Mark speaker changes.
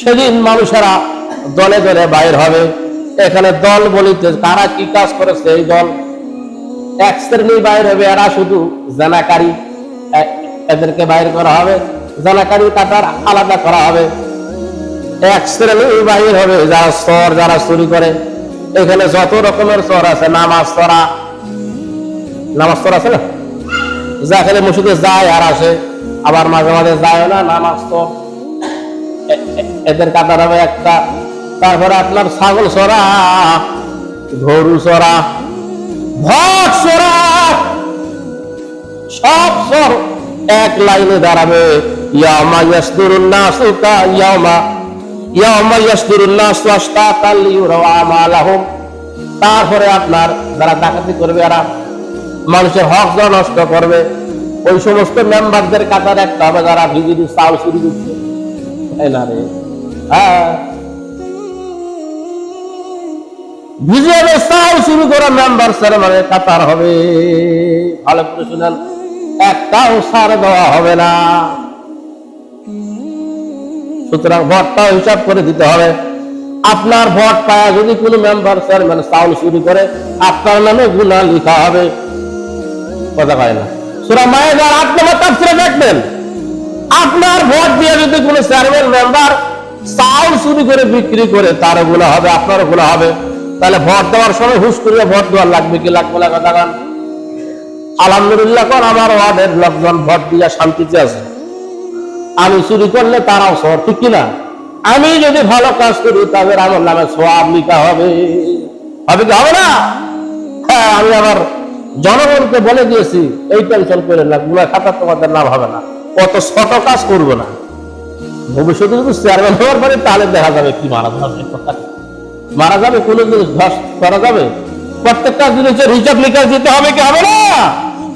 Speaker 1: সেদিন মানুষেরা দলে দলে বাইর হবে। এখানে দল বলিতে কারা কি কাজ করেছে এই দল। এক শ্রেণি বাইর হবে, এরা শুধু জানাকারী। এদেরকে বাইর করা হবে। জানাকারী কাটার আলাদা করা হবে। এক শ্রেণি বাহির হবে, যারা স্তর যারা চুরি করে। এখানে যত রকমের স্তর আছে, নামাজ স্তরা নামাজ স্তর আছে না? যা এখানে মসজিদে যায় আর আসে, আবার মাঝে মাঝে যায় না এ- এ- এদের কাটার হবে একটা। তারপরে আপনার ছাগল সরা গরু সরা ভট সরা সব সর এক লাইনে দাঁড়াবে। ইয়ামা ইয়াসদুরুন নাসু কা ইয়ামা ইয়ামা ইয়াসদুরুন নাসু আশতাতাল লিয়ুরাউ আমালাহুম তারপরে আপনার যারা ডাকাতি করবে, এরা মানুষের হক নষ্ট করবে, ওই সমস্ত মেম্বারদের কাতার একটা হবে যারা ভিজিটি চাউল চুরি করছে। হ্যাঁ। চাউল শুরু করা মেম্বার স্যার মানে কাতার হবে। ভালো করে শুনেন, একটাও সার দেওয়া হবে না। সুতরাং ভোটটা হিসাব করে দিতে হবে। আপনার ভোট পায়া যদি কোনো মেম্বার চেয়ারম্যান চাউল চুরি করে, আপনার নামে গুণা লিখা হবে। কথা কয় না। সুরা মায়েদার আট নম্বর তাফসিরে দেখবেন, আপনার ভোট দিয়ে যদি কোনো চেয়ারম্যান মেম্বার চাউল চুরি করে বিক্রি করে, তার গুণা হবে আপনারও গুণা হবে। তাহলে ভোট দেওয়ার সময় হুশ করিয়ে ভোট দেওয়ার লাগবে কি লাগবে না কথা গান আলহামদুলিল্লাহ কোন আমার ওয়ার্ডের লোকজন ভোট দিয়ে শান্তিতে আছে। আমি চুরি করলে তারাও সব ঠিক কিনা? আমি যদি ভালো কাজ করি, তাদের আমার নামে সব লিখা হবে। হবে কি? হবে না? হ্যাঁ আমি আমার জনগণকে বলে দিয়েছি, এই টেনশন করে না গুলা খাতা তোমাদের লাভ হবে না। কত শত কাজ করব না। ভবিষ্যতে যদি চেয়ারম্যান হওয়ার পরে তাহলে দেখা যাবে কি মারা যাবে। মারা যাবে, কোনো জিনিস ধস করা যাবে। প্রত্যেকটা জিনিসের হিসাব নিকাশ দিতে হবে কি হবে না?